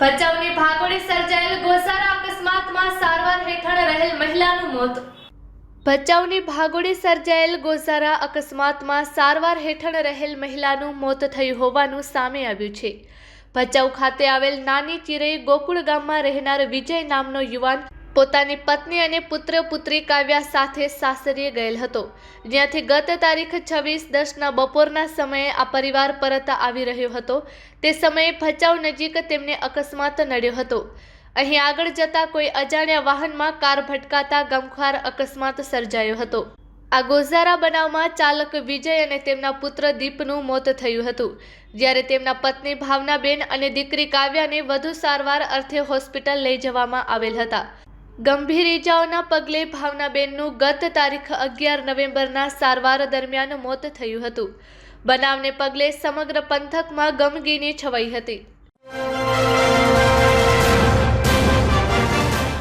ભચાઉની ભાગોળે સર્જાયેલ ગોસારા અકસ્માતમાં સારવાર હેઠળ રહેલ મહિલાનું મોત. ભચાઉની ભાગોળે સર્જાયેલ ગોસારા અકસ્માતમાં સારવાર હેઠળ રહેલ મહિલાનું મોત થયું હોવાનું સામે આવ્યું છે. ભચાઉ ખાતે આવેલ નાની ચિરઈ ગોકુળ ગામમાં રહેનાર વિજય નામનો યુવાન પોતાની પત્ની અને પુત્ર પુત્રી કાવ્યા સાથે સાસરીએ ગયેલ હતો. જ્યાંથી ગત તારીખ છવ્વીસ દસના બપોરના સમયે આ પરિવાર પરત આવી રહ્યો હતો. તે સમયે ભચાઉ નજીક તેમને અકસ્માત નડ્યો હતો. અહીં આગળ જતા કોઈ અજાણ્યા વાહનમાં કાર ભટકાતા ગમખ્વાર અકસ્માત સર્જાયો હતો. આ ગોઝારા બનાવમાં ચાલક વિજય અને તેમના પુત્ર દીપનું મોત થયું હતું. જ્યારે તેમના પત્ની ભાવનાબેન અને દીકરી કાવ્યાને વધુ સારવાર અર્થે હોસ્પિટલ લઈ જવામાં આવેલ હતા. ગંભીર ઇજાઓના પગલે ભાવનાબેનનું ગત તારીખ અગિયાર નવેમ્બરના સારવાર દરમિયાન મોત થયું હતું. બનાવને પગલે સમગ્ર પંથકમાં ગમગીની છવાઈ હતી.